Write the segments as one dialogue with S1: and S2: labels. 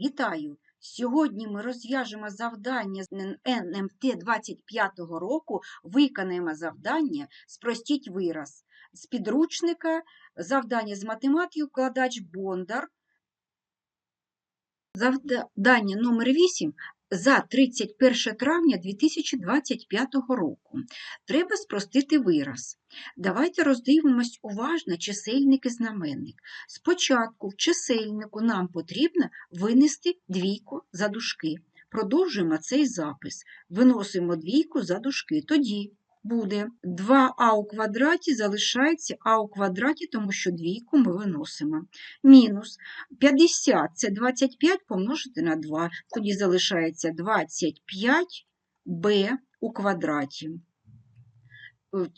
S1: Вітаю! Сьогодні ми розв'яжемо завдання з НМТ 25 року. Виконаємо завдання «Спростіть вираз» з підручника завдання з математики вкладач Бондар. Завдання номер 8 за 31 травня 2025 року. Треба спростити вираз. Давайте роздивимось уважно чисельник і знаменник. Спочатку в чисельнику нам потрібно винести двійку за дужки. Продовжуємо цей запис. Виносимо двійку за дужки. Тоді буде 2а у квадраті залишається а у квадраті, тому що двійку ми виносимо. Мінус 50 – це 25 помножити на 2. Тоді залишається 25b у квадраті.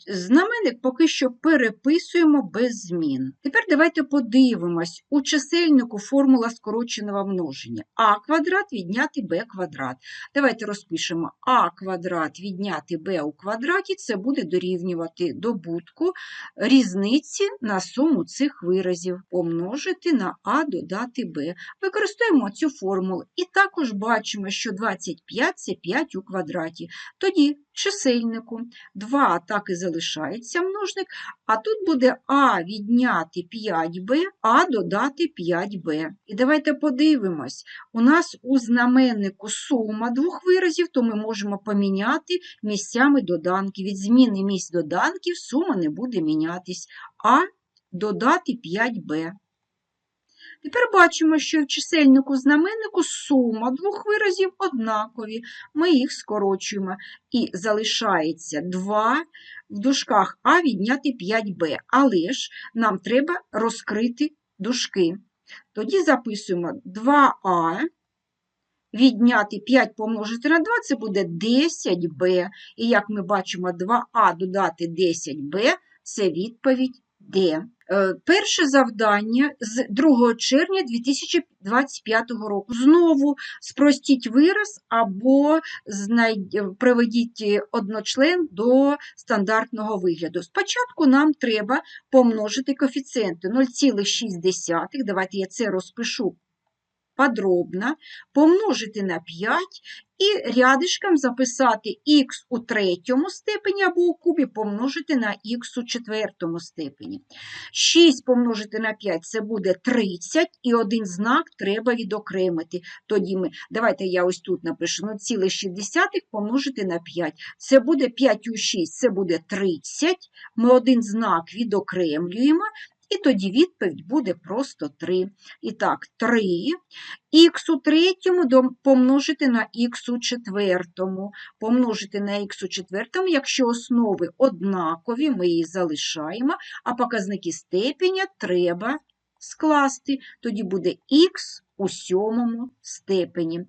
S1: Знаменник поки що переписуємо без змін. Тепер давайте подивимось. У чисельнику формула скороченого множення. а квадрат відняти b квадрат. Давайте розпишемо а квадрат відняти b у квадраті, це буде дорівнювати добутку різниці на суму цих виразів, помножити на а додати b. Використовуємо цю формулу і також бачимо, що 25 – це 5 у квадраті. Тоді чисельнику 2 так і залишається множник, а тут буде а відняти 5b, а додати 5b. І давайте подивимось, у нас у знаменнику сума двох виразів, то ми можемо поміняти місцями доданки. Від зміни місць доданків сума не буде мінятись, а додати 5b. Тепер бачимо, що в чисельнику знаменнику сума двох виразів однакові. Ми їх скорочуємо. І залишається 2 в дужках А відняти 5Б. Але ж нам треба розкрити дужки. Тоді записуємо 2А. Відняти 5 помножити на 2 це буде 10b. І як ми бачимо, 2а додати 10b це відповідь Д. Е, перше завдання з 2 червня 2025 року. Знову спростіть вираз або приведіть одночлен до стандартного вигляду. Спочатку нам треба помножити коефіцієнти 0,6. Давайте я це розпишу подробно, помножити на 5 і рядишком записати х у третьому степені або у кубі помножити на х у четвертому степені. 6 помножити на 5 це буде 30, і один знак треба відокремити. Тоді ми, Давайте я ось тут напишу 0,6 помножити на 5. Це буде 5 у 6, це буде 30. Ми один знак відокремлюємо. І тоді відповідь буде просто 3. І так, 3 х у третьому помножити на х у четвертому. Помножити на х у четвертому, якщо основи однакові, ми її залишаємо, а показники степеня треба скласти. Тоді буде х у сьомому степені.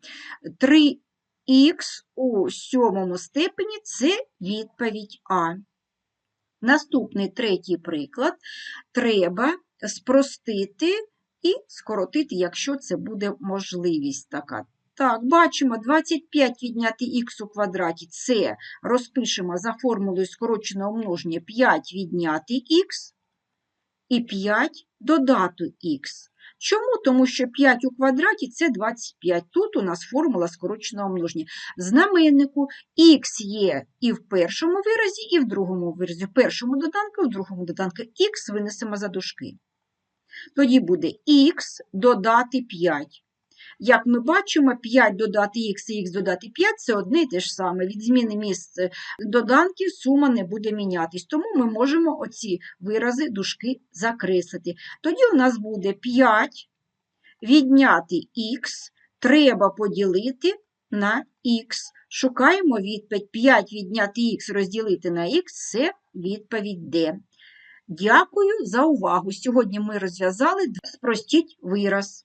S1: 3х у сьомому степені це відповідь А. Наступний третій приклад треба спростити і скоротити, якщо це буде можливість така. Так, бачимо 25 відняти х у квадраті це розпишемо за формулою скороченого множення 5 відняти х і 5 додати х. Чому? Тому що 5 у квадраті це 25. Тут у нас формула скороченого множення. В знаменнику х є і в першому виразі, і в другому виразі. В першому доданку, в другому доданку х винесемо за дужки. Тоді буде х додати 5. Як ми бачимо, 5 додати х і х додати 5 це одне і те ж саме. Від зміни місць доданків сума не буде мінятись. Тому ми можемо оці вирази дужки закреслити. Тоді у нас буде 5 відняти х, треба поділити на х. Шукаємо відповідь 5 відняти х розділити на х це відповідь Д. Дякую за увагу. Сьогодні ми розв'язали спростіть вираз.